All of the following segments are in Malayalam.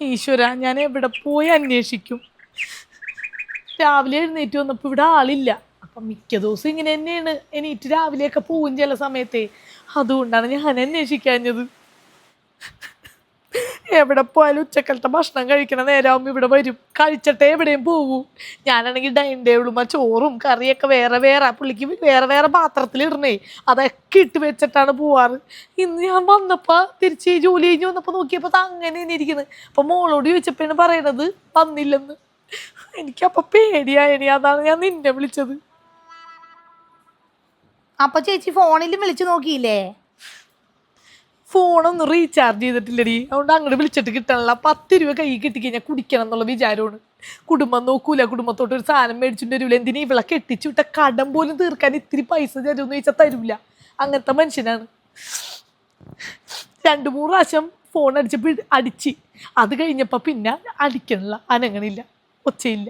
ഈശ്വര ഞാൻ എവിടെ പോയി അന്വേഷിക്കും. രാവിലെ എഴുന്നേറ്റ് വന്നപ്പോൾ ഇവിടെ ആളില്ല. അപ്പം മിക്ക ദിവസം ഇങ്ങനെ തന്നെയാണ്. എണീറ്റ് രാവിലെയൊക്കെ പോവും ചില സമയത്തെ. അതുകൊണ്ടാണ് ഞാൻ അന്വേഷിക്കാഞ്ഞത്. എവിടെ പോയാലും ഉച്ചക്കലത്തെ ഭക്ഷണം കഴിക്കണ നേരമാകുമ്പോൾ ഇവിടെ വരും. കഴിച്ചിട്ടേ എവിടെയും പോകൂ ഞാനാണെങ്കിൽ ഡൈനിങ് ടേബിളും ആ ചോറും കറിയൊക്കെ വേറെ വേറെ പുള്ളിക്ക് വേറെ വേറെ പാത്രത്തിൽ ഇടണേ. അതൊക്കെ ഇട്ട് വെച്ചിട്ടാണ് പോവാറ്. ഇന്ന് ഞാൻ വന്നപ്പോൾ തിരിച്ച് ജോലി കഴിഞ്ഞ് വന്നപ്പോൾ നോക്കിയപ്പോൾ അങ്ങനെ തന്നെ ഇരിക്കുന്നത് അപ്പോൾ മോളോട് ചോദിച്ചപ്പോഴാണ് പറയണത് വന്നില്ലെന്ന്. എനിക്കപ്പോൾ പേടിയായനി അതാണ് ഞാൻ നിന്നെ വിളിച്ചത്. അപ്പൊ ചേച്ചി ഫോണിലും വിളിച്ചു നോക്കിയില്ലേ? ഫോണൊന്നും റീചാർജ് ചെയ്തിട്ടില്ലടി. അതുകൊണ്ട് അങ്ങോട്ട് വിളിച്ചിട്ട് കിട്ടണല്ല പത്ത് രൂപ കൈ കിട്ടി കഴിഞ്ഞാൽ കുടിക്കണം എന്നുള്ള വിചാരമാണ്. കുടുംബം നോക്കൂല കുടുംബത്തോട്ട് ഒരു സാധനം മേടിച്ചിട്ട് വരില്ല എന്തിനാ ഇവിളെ കെട്ടിച്ചു വിട്ട കടം പോലും തീർക്കാൻ ഇത്തിരി പൈസ തരുമെന്ന് ചോദിച്ചാൽ തരൂല. അങ്ങനത്തെ മനുഷ്യനാണ്. രണ്ടു മൂന്ന് പ്രാവശ്യം ഫോൺ അടിച്ചപ്പോൾ അടിച്ച്. അത് കഴിഞ്ഞപ്പോൾ പിന്നെ അടിക്കണില്ല അനങ്ങണില്ല. ഒച്ചയില്ല.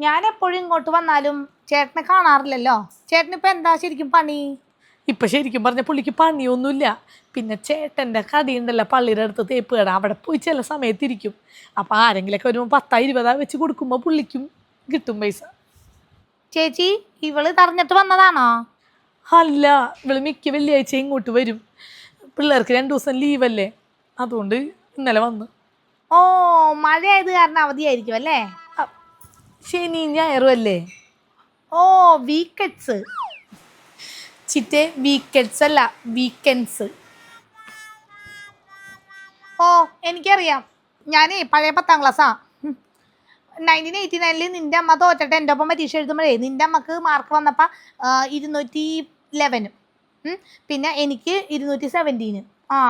ഞാൻ എപ്പോഴും ഇങ്ങോട്ട് വന്നാലും ചേട്ടനെ കാണാറില്ലല്ലോ. ചേട്ടനിപ്പോ എന്താ ശരിക്കും പണി? ഇപ്പം ശരിക്കും പറഞ്ഞ പുള്ളിക്ക് പണിയൊന്നുമില്ല. പിന്നെ ചേട്ടന്റെ കടയുണ്ടല്ലോ പള്ളിയുടെ അടുത്ത് തേപ്പ് കട. അവിടെ പോയി ചില സമയത്തിരിക്കും. അപ്പോൾ ആരെങ്കിലൊക്കെ വരുമ്പോൾ പത്താ ഇരുപതാ വെച്ച് കൊടുക്കുമ്പോൾ പുള്ളിക്കും കിട്ടും പൈസ. ചേച്ചി ഇവൾ തറഞ്ഞിട്ട് വന്നതാണോ? അല്ല ഇവൾ മിക്ക വെള്ളിയാഴ്ച ഇങ്ങോട്ട് വരും. പിള്ളേർക്ക് രണ്ടു ദിവസം ലീവല്ലേ? അതുകൊണ്ട് ഇന്നലെ വന്ന്. ഓ മഴയായത് കാരണം അവധിയായിരിക്കും അല്ലേ? ശനി ഞായറും അല്ലേ? ഓ വീക്കെഡ്സ് ചിറ്റേ വീക്കെൻഡ്സ് അല്ല വീക്കെൻഡ്സ് ഓ എനിക്കറിയാം. ഞാനേ പഴയ പത്താം ക്ലാസ്സാ നയന്റീൻ എയ്റ്റി നയനിൽ നിന്റെ അമ്മ തോറ്റട്ടെ എന്റെ ഒപ്പം പരീക്ഷ എഴുതുമ്പോഴേ നിന്റെ അമ്മയ്ക്ക് മാർക്ക് വന്നപ്പോൾ ഇരുന്നൂറ്റി ലെവനും പിന്നെ എനിക്ക് ഇരുന്നൂറ്റി സെവന്റീന് ആ.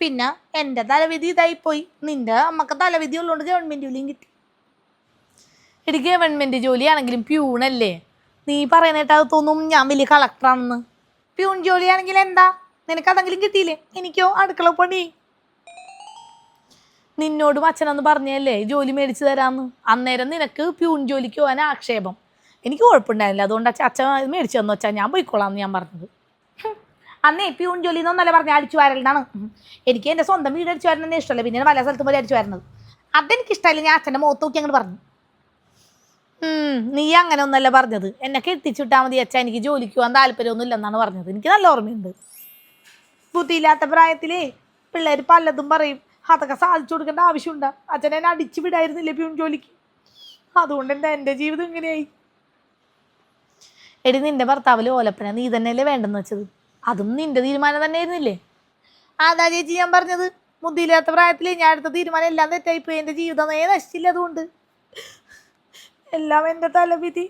പിന്നെ എന്റെ തലവിധി ഇതായിപ്പോയി. നിന്റെ അമ്മയ്ക്ക് തലവിധി ഉള്ളതുകൊണ്ട് ഗവൺമെന്റ് ജോലിയും കിട്ടി. എനിക്ക് ഗവൺമെന്റ് ജോലിയാണെങ്കിലും പ്യൂണല്ലേ നീ പറയുന്നിട്ട് അത് തോന്നും ഞാൻ വലിയ കളക്ടറാണെന്ന്. പ്യൂൺ ജോലിയാണെങ്കിൽ എന്താ? നിനക്ക് അതെങ്കിലും കിട്ടിയില്ലേ? എനിക്കോ? അടുക്കള പണി. നിന്നോടും അച്ഛനെന്ന് പറഞ്ഞല്ലേ ജോലി മേടിച്ചു തരാമെന്ന് അന്നേരം നിനക്ക് പ്യൂൺ ജോലിക്ക് പോകാൻ ആക്ഷേപം. എനിക്ക് കുഴപ്പമുണ്ടായില്ല അതുകൊണ്ട് അച്ഛൻ അച്ഛൻ മേടിച്ചു തന്നു വെച്ചാൽ ഞാൻ പോയിക്കോളാം ഞാൻ പറഞ്ഞത്. അന്നേ പ്യൂൺ ജോലി എന്നൊന്നല്ല പറഞ്ഞ അടിച്ചു വരലാണ് എനിക്ക് എന്റെ സ്വന്തം വീട് അടിച്ചു വരണമെന്ന് ഇഷ്ടമല്ല. പിന്നെ പല സ്ഥലത്തും പോലെ അടിച്ചു വരണത് അതെനിക്ക് ഇഷ്ടമല്ല ഞാൻ അച്ഛന്റെ മുഖത്ത് നോക്കി അങ്ങോട്ട് പറഞ്ഞു. നീ അങ്ങനെ ഒന്നല്ല പറഞ്ഞത്. എന്നെ കെട്ടിച്ചിട്ടാ മതി അച്ഛാ എനിക്ക് ജോലിക്ക് പോകാൻ താല്പര്യമൊന്നും ഇല്ലെന്നാണ് പറഞ്ഞത്. എനിക്ക് നല്ല ഓർമ്മയുണ്ട്. ബുദ്ധിയില്ലാത്ത പ്രായത്തിലേ പിള്ളേർ പലതും പറയും. അതൊക്കെ സാധിച്ചു കൊടുക്കേണ്ട ആവശ്യമുണ്ട്. അച്ഛൻ എന്നെ അടിച്ചു വിടായിരുന്നില്ലേ പ്യൂൺ ജോലിക്ക്? അതുകൊണ്ട് എന്താ എന്റെ ജീവിതം ഇങ്ങനെയായി? എടി നിന്റെ ഭർത്താവിൽ ഓലപ്പന നീ തന്നെയല്ലേ വേണ്ടെന്ന് വെച്ചത്? അതും നിന്റെ തീരുമാനം തന്നെ ആയിരുന്നില്ലേ അതാ ചേച്ചി ഞാൻ പറഞ്ഞത്. ബുദ്ധിയില്ലാത്ത പ്രായത്തിൽ ഞാൻ എടുത്ത തീരുമാനം എല്ലാം തെറ്റായിപ്പോയി. എന്റെ ജീവിതം നശിച്ചില്ല അതുകൊണ്ട്. എല്ലാം എന്റെ തലവിധി.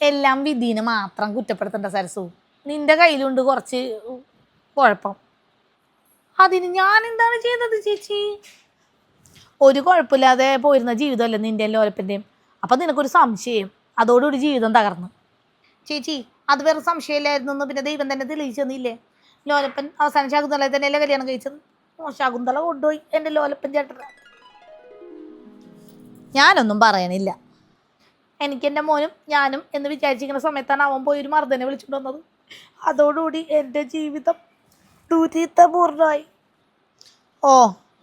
എല്ലാം വിധീനെ മാത്രം കുറ്റപ്പെടുത്തേണ്ട സരസു. നിന്റെ കയ്യിലുണ്ട് കുറച്ച് കുഴപ്പം. അതിന് ഞാൻ എന്താണ് ചെയ്തത് ചേച്ചി? ഒരു കുഴപ്പമില്ലാതെ പോയിരുന്ന ജീവിതമല്ല നിന്റെ ലോലപ്പന്റെയും അപ്പം നിനക്കൊരു സംശയം. അതോടുകൂടി ജീവിതം തകർന്നു. ചേച്ചി അത് വേറെ സംശയമില്ലായിരുന്നു പിന്നെ ദൈവം തന്നെ തെളിയിച്ചു തന്നില്ലേ? ലോലപ്പൻ അവസാനം ശകുന്തള തന്നെയല്ലേ കല്യാണം കഴിച്ചത്? ശകുന്തള കൊണ്ടുപോയി എന്റെ ലോലപ്പൻ ചേട്ടൻ ഞാനൊന്നും പറയണില്ല. എനിക്ക് എന്റെ മോനും ഞാനും എന്ന് വിചാരിച്ചിരിക്കുന്ന സമയത്താണ് അവൻ പോയി ഒരു മർദ്ദനെ വിളിച്ചിട്ട് വന്നത്. അതോടുകൂടി എന്റെ ജീവിതം ദുരിതപൂർണമായി ഓ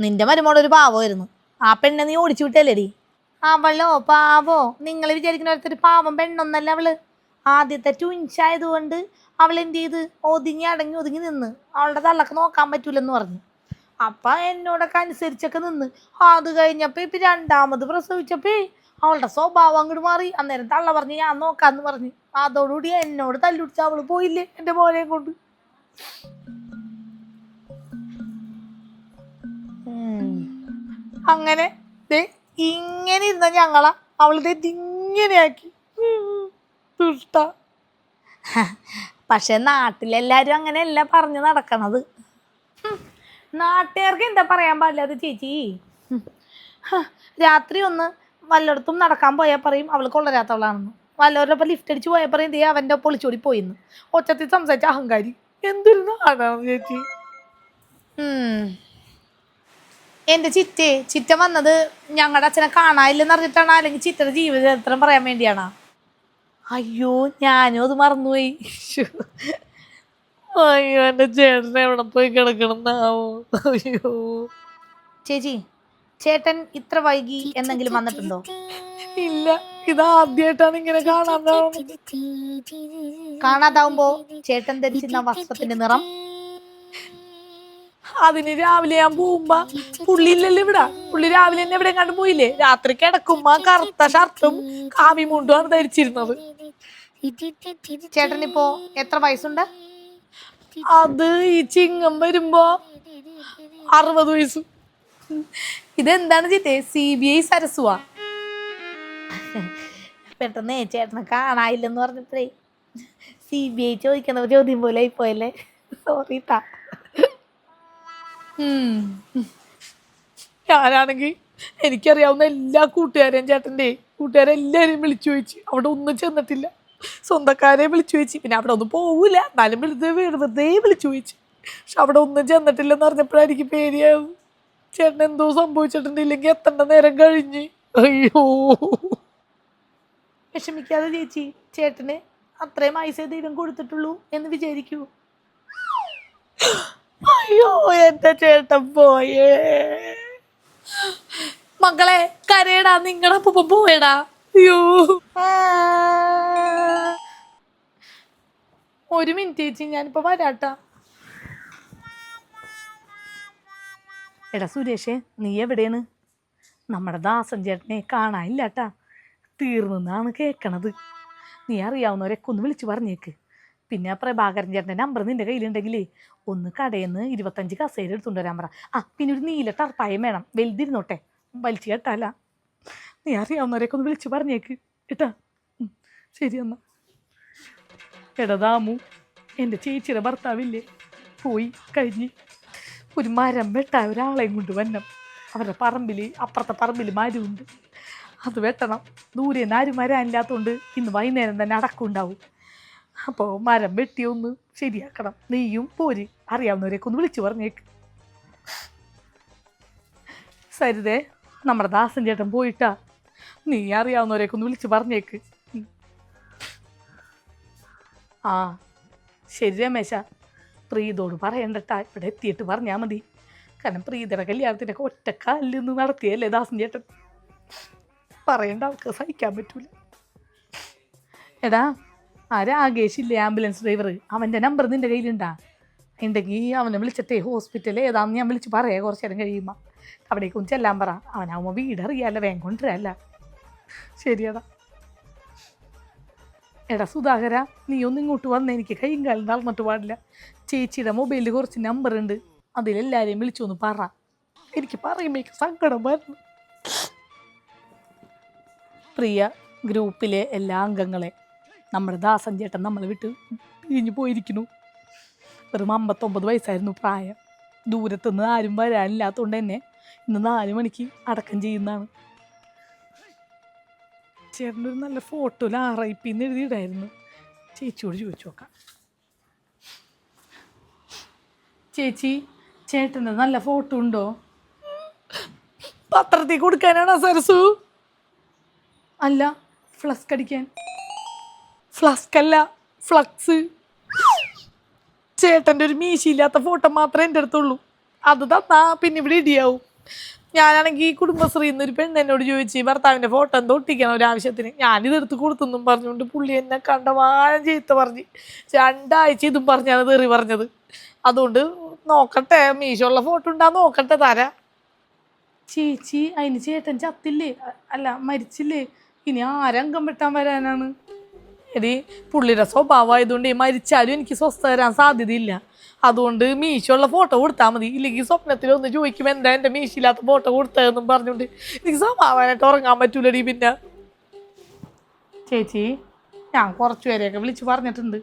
നിന്റെ മരുമോളൊരു പാവമായിരുന്നു. ആ പെണ്ണെ നീ ഓടിച്ചു വിട്ടല്ലേടി? അവളോ പാവോ? നിങ്ങൾ വിചാരിക്കുന്ന ഒരു പാവം പെണ്ണൊന്നല്ല അവൾ. ആദ്യത്തെ ട്വിൻസ് ആയതുകൊണ്ട് അവൾ എന്ത് ചെയ്ത്? ഒതുങ്ങി അടങ്ങി ഒതുങ്ങി നിന്ന്. അവളുടെ തള്ളക്ക് നോക്കാൻ പറ്റൂലെന്ന് പറഞ്ഞു. അപ്പൊ എന്നോടൊക്കെ അനുസരിച്ചൊക്കെ നിന്ന്. അത് കഴിഞ്ഞപ്പോ ഇപ്പൊ രണ്ടാമത് പ്രസവിച്ചപ്പോ അവളുടെ സ്വഭാവം അങ്ങോട്ട് മാറി. അന്നേരം തള്ള പറഞ്ഞ് ഞാൻ നോക്കാന്ന് പറഞ്ഞു. അതോടുകൂടി എന്നോട് തല്ലുടിച്ച അവൾ പോയില്ലേ എന്റെ മോനെ കൊണ്ട്. അങ്ങനെ ഇങ്ങനെ ഇരുന്ന ഞങ്ങളാ അവളിത് ഇങ്ങനെയാക്കി. പക്ഷെ നാട്ടിലെല്ലാരും അങ്ങനെയല്ല പറഞ്ഞു നടക്കണത്. നാട്ടുകാർക്ക് എന്താ പറയാൻ പാടില്ലാത്ത ചേച്ചി. രാത്രി ഒന്ന് വല്ലയിടത്തും നടക്കാൻ പോയാൽ പറയും അവൾ കൊള്ളരാത്തവളാണെന്ന്. വല്ലവരുടെ ഒപ്പം ലിഫ്റ്റ് അടിച്ച് പോയാൽ പറയും ദേ അവന്റെ ഒപ്പം ഒളിച്ചോടി പോയിന്ന്. ഒച്ചത്തിൽ സംസാരിച്ച അഹങ്കാരി എന്തൊരു നാടാണ് ചേച്ചി. എന്റെ ചിറ്റേ ചിറ്റ വന്നത് ഞങ്ങളുടെ അച്ഛനെ കാണാനില്ലെന്ന് അറിഞ്ഞിട്ടാണ് അല്ലെങ്കിൽ ചിറ്റയുടെ ജീവചരിത്രം പറയാൻ വേണ്ടിയാണ്? അയ്യോ ഞാനും അത് മറന്നുപോയി. അയ്യോ എന്റെ ചേട്ടനെ എവിടെ പോയി കിടക്കണമെന്നാവോ അയ്യോ. ചേച്ചി ചേട്ടൻ ഇത്ര വൈകി എന്നെങ്കിലും വന്നിട്ടുണ്ടോ ഇല്ല ഇതാദ്യമായിട്ടാണ് ഇങ്ങനെ കാണാൻ പോകുന്നത്. കാണാതാവുമ്പോ ചേട്ടൻ ധരിച്ചിരുന്ന വസ്ത്രത്തിന്റെ നിറം അതിന് രാവിലെ ഞാൻ പോകുമ്പോ പുള്ളി ഇല്ലല്ലോ ഇവിടെ പുള്ളി രാവിലെ തന്നെ എവിടെ കണ്ടു പോയില്ലേ രാത്രി കിടക്കുമ്പോ കറുത്ത ഷർട്ടും കാവി മുണ്ടുമാണ് ധരിച്ചിരുന്നത് ചേട്ടൻ ഇപ്പോ എത്ര വയസ്സുണ്ട് അത് ഈ ചിങ്ങം വരുമ്പോ അറുപത് വയസ്സ് ഇതെന്താണ് ചേട്ടേ സി ബി ഐ സരസുവാ. പെട്ടെന്ന് ചേട്ടനെ കാണാനില്ലെന്ന് പറഞ്ഞപ്പോഴേ സി ബി ഐ ചോദിക്കുന്ന ചോദ്യം പോലെ ആയിപ്പോയല്ലേ? സോറി താ ഞാനാണെങ്കിൽ എനിക്കറിയാവുന്ന എല്ലാ കൂട്ടുകാരെയും ചേട്ടന്റെ കൂട്ടുകാരെ എല്ലാവരെയും വിളിച്ചു ചോദിച്ചു. അവിടെ ഒന്നും ചെന്നിട്ടില്ല. സ്വന്തക്കാരെ വിളിച്ചു ചോദിച്ചു. പിന്നെ അവിടെ ഒന്നും പോകൂല എന്നാലും വെറുതെ വെറുതെ വിളിച്ചു ചോദിച്ചു. പക്ഷെ അവിടെ ഒന്നും ചെന്നിട്ടില്ലെന്ന് പറഞ്ഞപ്പോഴായിരിക്കും പേടിയാവും. ചേട്ടൻ എന്തോ സംഭവിച്ചിട്ടുണ്ടെങ്കിൽ എത്തേണ്ട നേരം കഴിഞ്ഞ്. അയ്യോ. വിഷമിക്കാതെ ചേച്ചി ചേട്ടന് അത്രയും പൈസ ദൈവം കൊടുത്തിട്ടുള്ളൂ എന്ന് വിചാരിക്കൂ. അയ്യോ എന്റെ ചേട്ടൻ പോയേ. മക്കളെ കരയടാ നിങ്ങളുടെ അപ്പൂപ്പൻ പോയടാ. അയ്യോ. ഒരു മിനിറ്റ് ചേച്ചി ഞാനിപ്പോ വരാട്ടാ. എടാ സുരേഷേ നീ എവിടെയാണ്? നമ്മുടെ ദാസൻ ചേട്ടനെ കാണാനില്ലാട്ടാ. തീർന്നാണ് കേൾക്കണത് നീ അറിയാവുന്നവരൊക്കെ ഒന്ന് വിളിച്ചു പറഞ്ഞേക്ക്. പിന്നെ പ്രഭാകരൻ ചേട്ടന്റെ നമ്പർ നിന്റെ കയ്യിലുണ്ടെങ്കിലേ ഒന്ന് കടയിൽ നിന്ന് ഇരുപത്തഞ്ച് കസേര എടുത്തുകൊണ്ട് വരാൻ പറ. ആ പിന്നെ ഒരു നീല ടർപ്പായം വേണം. വലുതിരുന്നോട്ടെ. വലിച്ചു കേട്ടാല. നീ അറിയാവുന്നവരൊക്കെ ഒന്ന് വിളിച്ചു പറഞ്ഞേക്ക്. കേട്ടാ? ശരി എന്നാ. എടാ ദാമു എന്റെ ചേച്ചിയുടെ ഭർത്താവില്ലേ? പോയി കഴിഞ്ഞ്. ഒരു മരം വെട്ടാൻ ഒരാളെയും കൊണ്ട് വന്നം. അവരുടെ പറമ്പിൽ അപ്പുറത്തെ പറമ്പിൽ മരമുണ്ട് അത് വെട്ടണം. ദൂരെ നിന്ന് ആരും വരാനില്ലാത്തതുകൊണ്ട് ഇന്ന് വൈകുന്നേരം തന്നെ അടക്കമുണ്ടാവും അപ്പോൾ മരം വെട്ടി ഒന്ന് ശരിയാക്കണം. നീയും പോര്. അറിയാവുന്നവരെയൊക്കെ ഒന്ന് വിളിച്ചു പറഞ്ഞേക്ക്. സരിതേ നമ്മുടെ ദാസൻ ചേട്ടൻ പോയിട്ടാ. നീ അറിയാവുന്നവരെയൊക്കെ ഒന്ന് വിളിച്ച് പറഞ്ഞേക്ക്. ആ ശരി രമേശ. പ്രീതോട് പറയണ്ടട്ടാ. ഇവിടെ എത്തിയിട്ട് പറഞ്ഞാൽ മതി. കാരണം പ്രീതയുടെ കല്യാണത്തിനൊക്കെ ഒറ്റക്കാലിൽ നിന്ന് നടത്തിയല്ലേ ദാസൻ ചേട്ടൻ? പറയേണ്ട അവൾക്ക് സഹിക്കാൻ പറ്റൂല. എടാ ആ രാകേഷ് ഇല്ലേ ആംബുലൻസ് ഡ്രൈവർ അവന്റെ നമ്പർ നിന്റെ കയ്യിലുണ്ടാ? ഉണ്ടെങ്കിൽ അവനെ വിളിച്ചിട്ടേ ഹോസ്പിറ്റലിൽ ഏതാണെന്ന് ഞാൻ വിളിച്ച് പറയാം കുറച്ച് നേരം കഴിയുമ്പോൾ അവിടേക്കും ചെല്ലാൻ പറ. അവനാവുമ്പോൾ വീട് അറിയാമല്ലോ വേഗം കൊണ്ടുവരാല്ല. ശരിയടാ. എടാ സുധാകര നീ ഒന്ന് ഇങ്ങോട്ട് വന്ന് എനിക്ക് കൈയും കാലും നടന്നിട്ട് പാടില്ല. ചേച്ചിയുടെ മൊബൈലിൽ കുറച്ച് നമ്പർ ഉണ്ട്. അതിലെല്ലാവരെയും വിളിച്ചു ഒന്ന് പറ. എനിക്ക് പറയുമ്പോഴേക്ക് സങ്കടം വരുന്നു പ്രിയ ഗ്രൂപ്പിലെ എല്ലാ അംഗങ്ങളെ നമ്മുടെ ദാസൻ ചേട്ടൻ നമ്മളെ വിട്ട് പിരിഞ്ഞു പോയിരിക്കുന്നു. വെറും അമ്പത്തൊമ്പത് വയസ്സായിരുന്നു പ്രായം. ദൂരത്തുനിന്ന് ആരും വരാനില്ലാത്തതുകൊണ്ട് തന്നെ ഇന്ന് നാല് മണിക്ക് അടക്കം ചെയ്യുന്നതാണ്. ചേട്ടന്റെ ഒരു നല്ല ഫോട്ടോയിൽ ആർ ഐ പി എന്ന് ചേച്ചിയോട് ചോദിച്ചു നോക്കാം. ചേച്ചി ചേട്ടന്റെ നല്ല ഫോട്ടോ ഉണ്ടോ? പത്രത്തിൽ കൊടുക്കാനാണോ സരസു? അല്ല ഫ്ലസ്ക് അടിക്കാൻ. ഫ്ലസ്ക് അല്ല ഫ്ലക്സ് ചേട്ടന്റെ ഒരു മീശയില്ലാത്ത ഫോട്ടോ മാത്രമേ എന്റെ അടുത്തുള്ളൂ. അത് തന്നാ പിന്നെ ഇവിടെ ഇടിയാവും. ഞാനാണെങ്കിൽ ഈ കുടുംബശ്രീ എന്നൊരു പെണ്ണ് എന്നോട് ചോദിച്ചു ഭർത്താവിന്റെ ഫോട്ടോ എന്തോ ഒട്ടിക്കണം ഒരു ആവശ്യത്തിന്. ഞാനിതെടുത്ത് കൊടുത്തെന്നും പറഞ്ഞുകൊണ്ട് പുള്ളി എന്നെ കണ്ടവാനം ചെയ്ത് പറഞ്ഞ്. രണ്ടാഴ്ച ഇതും പറഞ്ഞാണ് തെറി പറഞ്ഞത്. അതുകൊണ്ട് നോക്കട്ടെ മീശോള്ള ഫോട്ടോ ഉണ്ടാ? നോക്കട്ടെ തരാം. ചേച്ചി അതിന് ചേട്ടൻ ചത്തില്ലേ? അല്ല മരിച്ചില്ലേ? ഇനി ആരംഗം വെട്ടാൻ വരാനാണ്? എടി പുള്ളിയുടെ സ്വഭാവമായതുകൊണ്ട് മരിച്ചാലും എനിക്ക് സ്വസ്ഥ തരാൻ സാധ്യതയില്ല. അതുകൊണ്ട് മീശുള്ള ഫോട്ടോ കൊടുത്താൽ മതി. ഇല്ലെങ്കിൽ സ്വപ്നത്തിൽ ഒന്ന് ചോദിക്കും എന്താ എന്റെ മീശില്ലാത്ത ഫോട്ടോ കൊടുത്തതെന്നും പറഞ്ഞുകൊണ്ട് എനിക്ക് സ്വഭാവമായിട്ട് ഉറങ്ങാൻ പറ്റൂലടി പിന്നെ. ചേച്ചി ഞാൻ കുറച്ചു പേരെയൊക്കെ വിളിച്ച് പറഞ്ഞിട്ടുണ്ട്.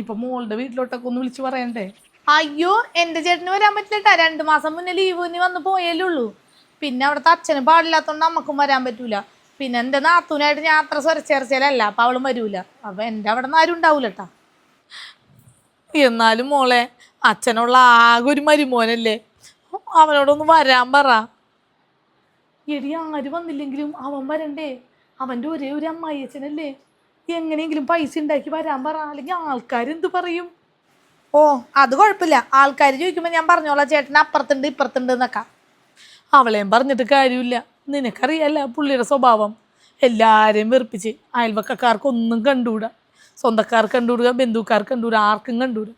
ഇപ്പൊ മോളുടെ വീട്ടിലോട്ടൊക്കെ ഒന്ന് വിളിച്ച് പറയണ്ടേ? അയ്യോ എന്റെ ചേട്ടന് വരാൻ പറ്റില്ലട്ടാ. രണ്ടു മാസം മുന്നേ ലീവിന് വന്ന് പോയല്ലേ ഉള്ളൂ. പിന്നെ അവിടുത്തെ അച്ഛന് പാടില്ലാത്തോണ്ട് നമുക്കും വരാൻ പറ്റൂല. പിന്നെ എന്റെ നാത്തൂനായിട്ട് ഞാൻ അത്ര സ്വരച്ചേർച്ചയിലല്ല അപ്പൊ അവളും വരൂല. അപ്പൊ എന്റെ അവിടെ നിന്ന് ആരും ഉണ്ടാവൂലട്ടാ. എന്നാലും മോളെ അച്ഛനുള്ള ആകെ ഒരു മരുമോനല്ലേ? അവനോടൊന്ന് വരാൻ പറ. എടി ആര് വന്നില്ലെങ്കിലും അവൻ വരണ്ടേ? അവന്റെ ഒരേ ഒരു അമ്മായി അച്ഛനല്ലേ എങ്ങനെയെങ്കിലും പൈസ ഉണ്ടാക്കി വരാൻ പറ. അല്ലെങ്കിൽ ആൾക്കാരെന്ത് പറയും? ഓ അത് കുഴപ്പമില്ല. ആൾക്കാർ ചോദിക്കുമ്പോൾ ഞാൻ പറഞ്ഞോളാം ചേട്ടൻ അപ്പുറത്തുണ്ട് ഇപ്പുറത്തുണ്ട് എന്നൊക്കെ. അവളെയും പറഞ്ഞിട്ട് കാര്യമില്ല. നിനക്കറിയല്ല പുള്ളിയുടെ സ്വഭാവം. എല്ലാവരെയും വെറുപ്പിച്ച് അയൽവക്കക്കാർക്കൊന്നും കണ്ടുകൂടാ. സ്വന്തക്കാർക്ക് കണ്ടുകൂടുക ബന്ധുക്കാർക്ക് കണ്ടുകൂടാ ആർക്കും കണ്ടുകൂടാ.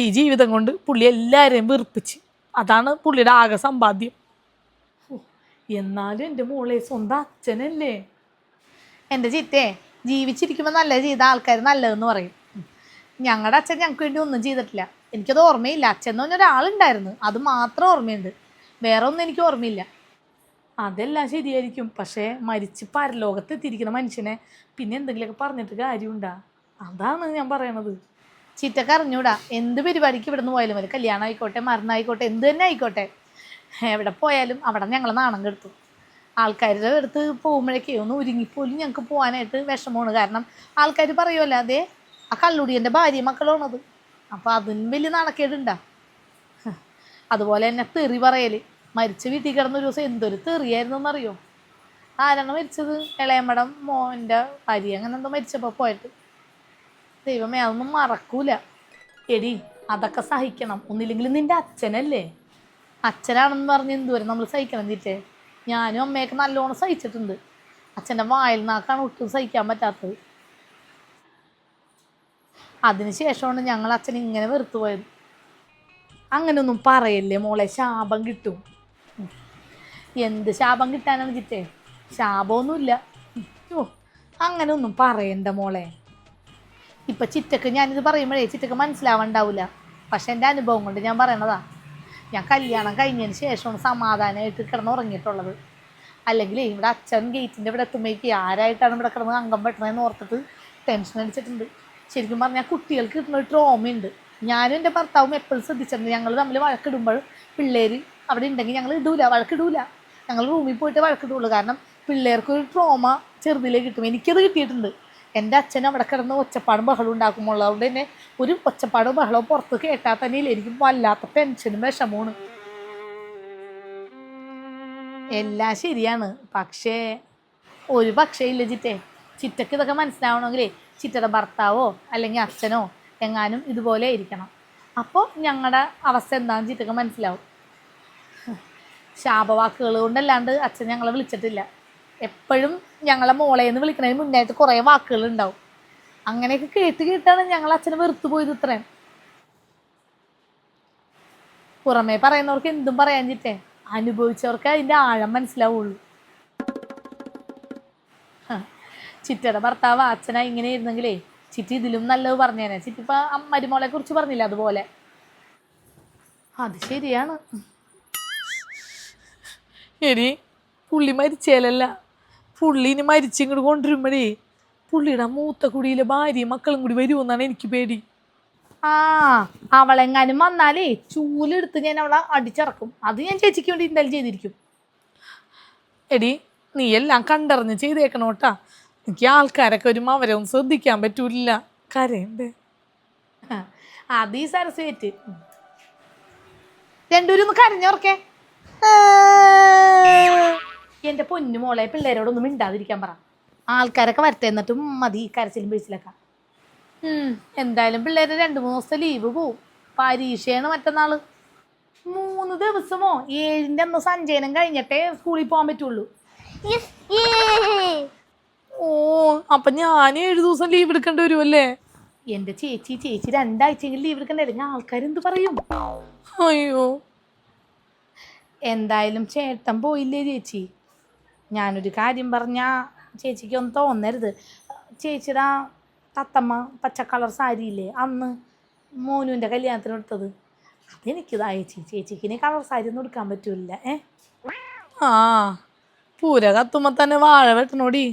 ഈ ജീവിതം കൊണ്ട് പുള്ളി എല്ലാവരെയും വെറുപ്പിച്ച്. അതാണ് പുള്ളിയുടെ ആകെ സമ്പാദ്യം. എന്നാലും എന്റെ മോളെ സ്വന്തം അച്ഛനല്ലേ? എന്റെ ചീത്തേ ജീവിച്ചിരിക്കുമ്പോൾ നല്ല ചെയ്ത ആൾക്കാർ നല്ലതെന്ന് പറയും. ഞങ്ങളുടെ അച്ഛൻ ഞങ്ങൾക്ക് വേണ്ടി ഒന്നും ചെയ്തിട്ടില്ല. എനിക്കത് ഓർമ്മയില്ല. അച്ഛൻ എന്ന് പറഞ്ഞ ഒരാളുണ്ടായിരുന്നു. അത് മാത്രം ഓർമ്മയുണ്ട്. വേറെ ഒന്നും എനിക്ക് ഓർമ്മയില്ല. അതെല്ലാം ശരിയായിരിക്കും. പക്ഷേ മരിച്ച് പരലോകത്തെത്തിയിരിക്കുന്ന മനുഷ്യനെ പിന്നെ എന്തെങ്കിലുമൊക്കെ പറഞ്ഞിട്ട് കാര്യമുണ്ടാ? അതാണ് ഞാൻ പറയണത്. ചിറ്റക്ക് അറിഞ്ഞൂടാ. എന്ത് പരിപാടിക്ക് ഇവിടെ നിന്ന് പോയാലും ഒരു കല്യാണം ആയിക്കോട്ടെ മരണമായിക്കോട്ടെ എന്ത് തന്നെ ആയിക്കോട്ടെ. എവിടെ പോയാലും അവിടെ ഞങ്ങൾ നാണം കെടുത്തു. ആൾക്കാരുടെ അടുത്ത് പോകുമ്പോഴേക്കേ ഒന്ന് ഒരുങ്ങിപ്പോലും ഞങ്ങൾക്ക് പോകാനായിട്ട് വിഷമമാണ്. കാരണം ആൾക്കാർ പറയുമല്ലോ അതെ ആ കള്ളുടിയന്റെ ഭാര്യ മക്കളാണത് അപ്പോൾ അതിന് വലിയ നാണക്കേടുണ്ടാ. അതുപോലെ തന്നെ തെറി പറയൽ മരിച്ച വീട്ടിൽ കിടന്ന ഒരു ദിവസം എന്തൊരു തെറിയായിരുന്നു എന്നറിയോ ആരാണ് മരിച്ചത്? ഇളയമ്മടം മോന്റെ ഭാര്യ അങ്ങനെ എന്തോ മരിച്ചപ്പോൾ പോയിട്ട്. ദൈവമേ അതൊന്നും മറക്കൂല. എടി അതൊക്കെ സഹിക്കണം. ഒന്നില്ലെങ്കിൽ നിന്റെ അച്ഛനല്ലേ? അച്ഛനാണെന്ന് പറഞ്ഞ് എന്തുവരെ നമ്മൾ സഹിക്കണം തീറ്റേ ഞാനും അമ്മയൊക്കെ നല്ലോണം സഹിച്ചിട്ടുണ്ട്. അച്ഛന്റെ വായിൽ നിന്നാക്കാണ് ഒട്ടും സഹിക്കാൻ പറ്റാത്തത്. അതിന് ശേഷമാണ് ഞങ്ങൾ അച്ഛൻ ഇങ്ങനെ വെറുത്തു പോയത്. അങ്ങനെയൊന്നും പറയല്ലേ മോളെ ശാപം കിട്ടും. എന്ത് ശാപം കിട്ടാനാണ് ചിറ്റേ ശാപമൊന്നുമില്ല. ഓ അങ്ങനെയൊന്നും പറയണ്ട മോളെ. ഇപ്പം ചിറ്റക്ക് ഞാനിത് പറയുമ്പോഴേ ചിറ്റക്ക് മനസ്സിലാവണ്ടാവില്ല പക്ഷെ എന്റെ അനുഭവം കൊണ്ട് ഞാൻ പറയണതാ. ഞാൻ കല്യാണം കഴിഞ്ഞതിന് ശേഷമാണ് സമാധാനമായിട്ട് കിടന്നുറങ്ങിയിട്ടുള്ളത്. അല്ലെങ്കിൽ ഇവിടെ അച്ഛൻ ഗേറ്റിന്റെ ഇവിടെ എത്തുമ്പോഴേക്ക് ആരായിട്ടാണ് ഇവിടെ കിടന്ന് അംഗം പെട്ടെന്ന് ഓർത്തിട്ട് ടെൻഷൻ അടിച്ചിട്ടുണ്ട്. ശരിക്കും പറഞ്ഞാൽ കുട്ടികൾക്ക് കിട്ടുന്ന ഒരു ട്രോമയുണ്ട് ഞാനും എന്റെ ഭർത്താവും എപ്പോഴും ശ്രദ്ധിച്ചിട്ടുണ്ട്. ഞങ്ങൾ തമ്മിൽ വഴക്കിടുമ്പോൾ പിള്ളേർ അവിടെ ഉണ്ടെങ്കിൽ ഞങ്ങൾ ഇടൂല വഴക്കിടൂല. ഞങ്ങൾ റൂമിൽ പോയിട്ട് വഴക്കിടുള്ളൂ. കാരണം പിള്ളേർക്ക് ഒരു ട്രോമ ചെറുതിലേ കിട്ടും. എനിക്കത് കിട്ടിയിട്ടുണ്ട്. എന്റെ അച്ഛൻ അവിടെ കിടന്ന് ഒച്ചപ്പാടും ബഹളം ഉണ്ടാക്കുമ്പോൾ അതുകൊണ്ട് തന്നെ ഒരു ഒച്ചപ്പാടും ബഹളവും പുറത്ത് കേട്ടാൽ തന്നെ എനിക്ക് വല്ലാത്ത ടെൻഷനും വിഷമമാണ് എല്ലാം ശരിയാണ്. പക്ഷേ ഒരു പക്ഷേ ഇല്ല ചിറ്റേ. ചിറ്റക്ക് ഇതൊക്കെ മനസ്സിലാവണമെങ്കിലേ ചിറ്റയുടെ ഭർത്താവോ അല്ലെങ്കിൽ അച്ഛനോ എങ്ങാനും ഇതുപോലെ ഇരിക്കണം. അപ്പോൾ ഞങ്ങളുടെ അവസ്ഥ എന്താണെന്ന് ചിറ്റക്ക് മനസ്സിലാവും. ശാപവാക്കുകൾ കൊണ്ടല്ലാണ്ട് അച്ഛൻ ഞങ്ങളെ വിളിച്ചിട്ടില്ല. എപ്പോഴും ഞങ്ങളെ മോളെ എന്ന് വിളിക്കുന്നതിന് മുന്നായിട്ട് കുറേ വാക്കുകൾ ഉണ്ടാവും അങ്ങനെയൊക്കെ കേട്ട് കേട്ടാണ് ഞങ്ങൾ അച്ഛനെ വെറുത്തു പോയത് ഇത്രയും. പുറമേ പറയുന്നവർക്ക് എന്തും പറയാൻ ചിറ്റേ. അനുഭവിച്ചവർക്ക് അതിന്റെ ആഴം മനസ്സിലാവുള്ളൂ. ചിറ്റയുടെ ഭർത്താവ് അച്ഛനായി ഇങ്ങനെ ഇരുന്നെങ്കിലേ ചിറ്റി ഇതിലും നല്ലത് പറഞ്ഞേനെ. ചിറ്റി ഇപ്പം മരുമോളെ കുറിച്ച് പറഞ്ഞില്ല അതുപോലെ? അത് ശരിയാണ്. ഇനി പുള്ളി മരിച്ചേലല്ല. പുള്ളി ഇനി മരിച്ചിങ്ങോട്ട് കൊണ്ടുവരുമ്പോഴേ പുള്ളിയുടെ മൂത്ത കുടിയിലെ ഭാര്യയും മക്കളും കൂടി വരുമെന്നാണ് എനിക്ക് പേടി. ആ അവളെങ്ങാനും വന്നാലേ ചൂലെടുത്ത് ഞാൻ അവളെ അടിച്ചിറക്കും. അത് ഞാൻ ചേച്ചിക്ക് വേണ്ടി എന്തായാലും ചെയ്തിരിക്കും. എടി നീ എല്ലാം കണ്ടറിഞ്ഞ് ചെയ്തേക്കണോട്ടാ. എനിക്ക് ആൾക്കാരൊക്കെ വരുമ്പോൾ അവരെ ശ്രദ്ധിക്കാൻ പറ്റൂല കരയുണ്ട്. അത് ഈ സരസ്വേറ്റ് രണ്ടുപേരും ഒന്ന് കരഞ്ഞോർക്കേ. എന്റെ പൊന്നു മോളെ പിള്ളേരോടൊന്നും മിണ്ടാതിരിക്കാൻ പറ. ആൾക്കാരൊക്കെ വരട്ടെ എന്നിട്ടും മതി ഈ കരച്ചിലും പിഴിച്ചിലൊക്കെ ഉം, എന്തായാലും പിള്ളേരെ രണ്ട് മൂന്ന് ദിവസത്തെ ലീവ് പോവും. പരീക്ഷയാണ് മറ്റന്നാൾ. മൂന്ന് ദിവസമോ? ഏഴിന്റെ അന്ന് സഞ്ചയനം കഴിഞ്ഞിട്ടേ സ്കൂളിൽ പോകാൻ പറ്റുള്ളൂ. ഓ അപ്പൊ ഞാൻ ഏഴു ദിവസം ലീവ് എടുക്കേണ്ടി വരുമല്ലേ എന്റെ ചേച്ചി ചേച്ചി രണ്ടാഴ്ചയെങ്കിലും ലീവ് ഞാൻ അല്ലെങ്കിൽ ആൾക്കാരെന്ത് പറയും? അയ്യോ. എന്തായാലും ചേട്ടൻ പോയില്ലേ ചേച്ചി? ഞാനൊരു കാര്യം പറഞ്ഞാ ചേച്ചിക്ക് ഒന്നും തോന്നരുത്. ചേച്ചിയുടെ ആ തത്തമ്മ പച്ച കളർ സാരിയില്ലേ അന്ന് മോനുവിന്റെ കല്യാണത്തിന് എടുത്തത് അതെനിക്കിതാ ചേച്ചി. ചേച്ചിക്ക് ഇനി കളർ സാരി ഒന്നും എടുക്കാൻ പറ്റൂല ഏ? ആ പൂര കത്തുമ്പോ തന്നെ വാഴ വെട്ടണോടി.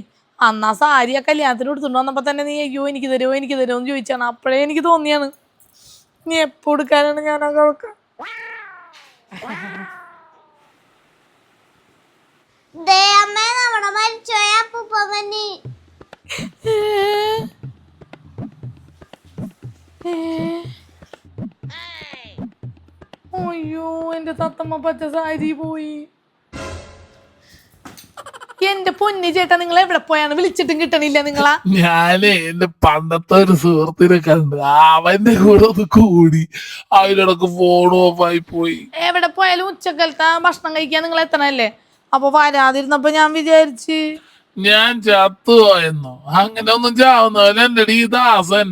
അന്ന് ആ സാരി ആ കല്യാണത്തിന് എടുത്തുകൊണ്ട് വന്നപ്പോൾ തന്നെ നീ അയ്യോ എനിക്ക് തരുമോ എനിക്ക് തരുമോ എന്ന് ചോദിച്ചാണ്. അപ്പോഴേ എനിക്ക് തോന്നിയാണ്. നീ എപ്പോ എടുക്കാനാണ് ഞാൻ ആ അപ്പൂപ്പമ്മനി. അയ്യോ എന്റെ തത്തമ്മ പച്ച സാരി പോയി. എന്റെ പൊന്നു ചേട്ടാ നിങ്ങൾ എവിടെ പോയാണ് വിളിച്ചിട്ടും കിട്ടണില്ല നിങ്ങളാ. ഞാനേ എന്റെ പണ്ടത്തെ ഒരു സുഹൃത്തിനെ കണ്ട് അവന്റെ കൂടെ ഒന്ന് കൂടി. അതിലിടക്ക് ഫോൺ ഓഫ് ആയി പോയി. എവിടെ പോയാലും ഉച്ചക്കലത്തെ ഭക്ഷണം കഴിക്കാൻ നിങ്ങൾ എത്തണല്ലേ? അപ്പൊ വരാതിരുന്നപ്പോ ഞാൻ വിചാരിച്ച്. ഞാൻ ചത്തുപോയെന്നോ അങ്ങനെ ഒന്നും ചാവുന്നവൻ എന്റെ ഈ ദാസൻ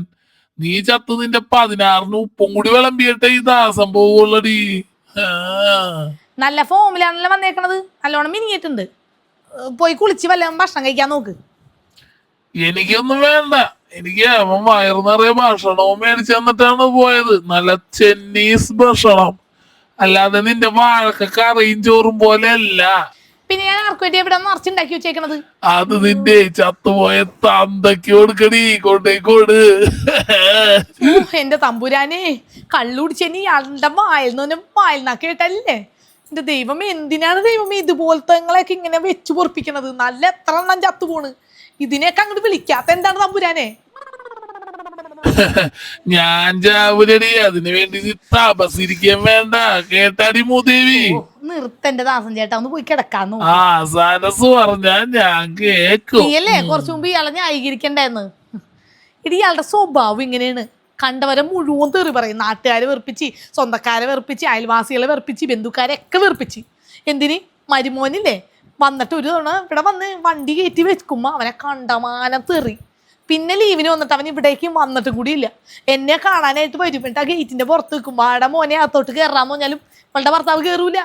നീ ചത്തു നിന്റെ പതിനാറിന് ഉപ്പും കൂടി വിളമ്പിയിട്ടേ ഈ ദാസൻ പോവുള്ളടി നല്ല ഫോമിലാണല്ലോ വന്നേക്കണത്. നല്ലോണം മിനിങ്ങിയിട്ടുണ്ട് പോയി കുളിച്ച് വല്ല ഭക്ഷണം കഴിക്കാൻ നോക്ക്. എനിക്കൊന്നും വേണ്ട. എനിക്ക് അവൻ വയറു നിറയെ ഭക്ഷണവും മേടിച്ചു തന്നിട്ടാണ് പോയത്. നല്ല ചെന്നീസ് ഭക്ഷണം. അല്ലാതെ നിന്റെ വാഴക്ക കറിയും ചോറും പോലെ അല്ല പിന്നെ ഞാൻ ആർക്കു വേണ്ടി എവിടെ നിറച്ചുണ്ടാക്കി വെച്ചേക്കണത്? അത് നിന്റെ ചത്തുപോയ തന്തക്കി കൊടുക്കടി. കൊണ്ടേക്കോട് എന്റെ തമ്പുരാനെ കള്ളുടിച്ചെനി ഇയാളുടെ വായിൽ നിന്ന് വായിൽ കേട്ടല്ലേ എന്റെ ദൈവം എന്തിനാണ് ദൈവം ഇതുപോലത്തെ ഇങ്ങനെ വെച്ചു പൊറപ്പിക്കണത്? നല്ല എത്ര എണ്ണം ചത്തു പോണ്. ഇതിനെയൊക്കെ അങ്ങോട്ട് വിളിക്കാത്ത എന്താണ് തമ്പുരാനെ? ഞാൻ ചാവുലടി അതിനു വേണ്ടി തപസിരിക്കാൻ വേണ്ട കേട്ടാടി മൂദേവി. നിർത്തന്റെ ദാസൻ ചേട്ടാ ഒന്ന് പോയി കിടക്കാന്ന് ആ സനസ് പറഞ്ഞാ ഞാൻ കേക്കും. നീയല്ലേ കുറച്ചു മുമ്പ് ഇയാളെ ന്യായീകരിക്കണ്ടായിരുന്നു? ഇടി ഇയാളുടെ സ്വഭാവം ഇങ്ങനെയാണ്. കണ്ടവരെ മുഴുവൻ തെറി പറയും. നാട്ടുകാരെ വെറുപ്പിച്ച് സ്വന്തക്കാരെ വെറുപ്പിച്ച് അയൽവാസികളെ വെറുപ്പിച്ച് ബന്ധുക്കാരെ ഒക്കെ വെറുപ്പിച്ച്. എന്തിന്? മരുമോനില്ലേ? വന്നിട്ട് ഒരു തവണ ഇവിടെ വന്ന് വണ്ടി കയറ്റി വെക്കുമ്പോൾ അവനെ കണ്ടമാനം തെറി. പിന്നെ ലീവിന് വന്നിട്ട് അവൻ ഇവിടേക്കും വന്നിട്ടും കൂടി ഇല്ല എന്നെ കാണാനായിട്ട് വരും. എന്നിട്ട് ആ ഗേറ്റിന്റെ പുറത്ത് നിൽക്കുമ്പോൾ ആടെ മോനെ അകത്തോട്ട് കയറാൻ മോഞ്ഞാലും അവളുടെ ഭർത്താവ് കയറൂല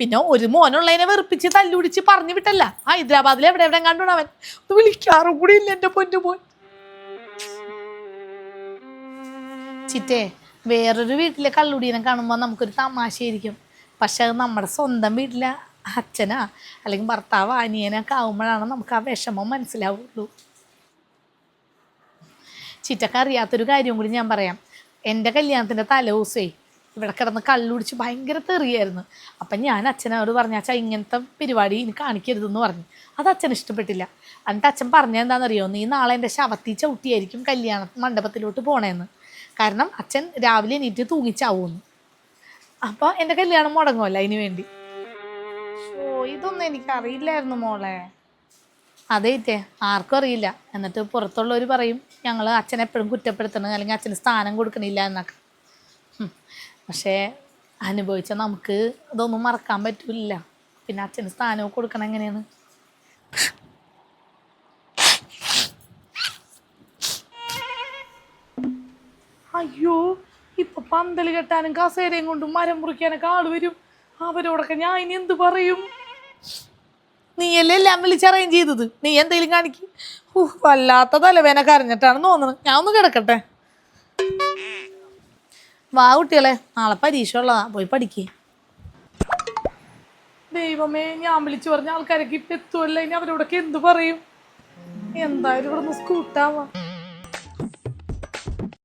പിന്നെ ഒരു മോനുള്ളതിനെ വെറുപ്പിച്ച് തല്ലുപിടിച്ച് പറഞ്ഞു വിട്ടല്ല. ഹൈദരാബാദിൽ എവിടെ എവിടെ കണ്ടു അവൻ വിളിക്കാറും കൂടി ഇല്ല എന്റെ പൊന്നു മോൻ ചിറ്റേ വേറൊരു വീട്ടിലെ കള്ളുടീനെ കാണുമ്പോൾ നമുക്കൊരു തമാശയായിരിക്കും. പക്ഷെ അത് നമ്മുടെ സ്വന്തം വീട്ടിലെ അച്ഛനാ അല്ലെങ്കിൽ ഭർത്താവ് അനിയനൊക്കെ ആവുമ്പോഴാണ് നമുക്ക് ആ വിഷമം മനസ്സിലാവുള്ളൂ. ചിറ്റക്ക് അറിയാത്തൊരു കാര്യം കൂടി ഞാൻ പറയാം. എന്റെ കല്യാണത്തിന്റെ തലേദിവസേ ഇവിടെ കിടന്ന് കള്ളുടിച്ച് ഭയങ്കര തെറിയായിരുന്നു. അപ്പം ഞാൻ അച്ഛനോട് പറഞ്ഞു അച്ഛാ ഇങ്ങനത്തെ പരിപാടി ഇനി കാണിക്കരുതെന്ന് പറഞ്ഞു. അത് അച്ഛൻ ഇഷ്ടപ്പെട്ടില്ല. എന്നിട്ട് അച്ഛൻ പറഞ്ഞ എന്താണെന്നറിയോ? നീ നാളെ എന്റെ ശവത്തി ചവിട്ടിയായിരിക്കും കല്യാണ മണ്ഡപത്തിലോട്ട് പോണേന്ന്. കാരണം അച്ഛൻ രാവിലെ എണീറ്റ് തൂങ്ങിച്ചാവുന്നു. അപ്പോൾ എന്റെ കല്യാണം മുടങ്ങുമല്ലോ അതിന് വേണ്ടി. ഓ ഇതൊന്നും എനിക്കറിയില്ലായിരുന്നു മോളെ. അതേറ്റേ ആർക്കും അറിയില്ല. എന്നിട്ട് പുറത്തുള്ളവർ പറയും ഞങ്ങൾ അച്ഛനെ എപ്പോഴും കുറ്റപ്പെടുത്തണം അല്ലെങ്കിൽ അച്ഛന് സ്ഥാനം കൊടുക്കണില്ല എന്നൊക്കെ. പക്ഷേ അനുഭവിച്ച നമുക്ക് ഇതൊന്നും മറക്കാൻ പറ്റില്ല. പിന്നെ അച്ഛന് സ്ഥാനവും കൊടുക്കണം എങ്ങനെയാണ്? അയ്യോ ഇപ്പൊ പന്തൽ കെട്ടാനും കസേരയും കൊണ്ടും മരം മുറിക്കാനൊക്കെ ആൾ വരും. അവരോടൊക്കെ ഞാൻ ഇനി എന്ത് പറയും? നീയല്ലേ എല്ലാം വിളിച്ച് ചെയ്തത്? നീ എന്തെങ്കിലും കാണിക്കും. വല്ലാത്ത തലവേന കരഞ്ഞിട്ടാണ് തോന്നുന്നത് ഞാൻ ഒന്ന് കിടക്കട്ടെ. വാ കുട്ടികളെ നാളെ പരീക്ഷ ഉള്ളതാ പോയി പഠിക്കേ. ദൈവമേ ഞാൻ വിളിച്ചു പറഞ്ഞ ആൾക്കാരൊക്കെ ഇപ്പൊ എത്തുമല്ല ഇനി അവരോടൊക്കെ എന്ത് പറയും? എന്തായാലും ഇവിടെ നിന്ന് സ്കൂട്ടാവാ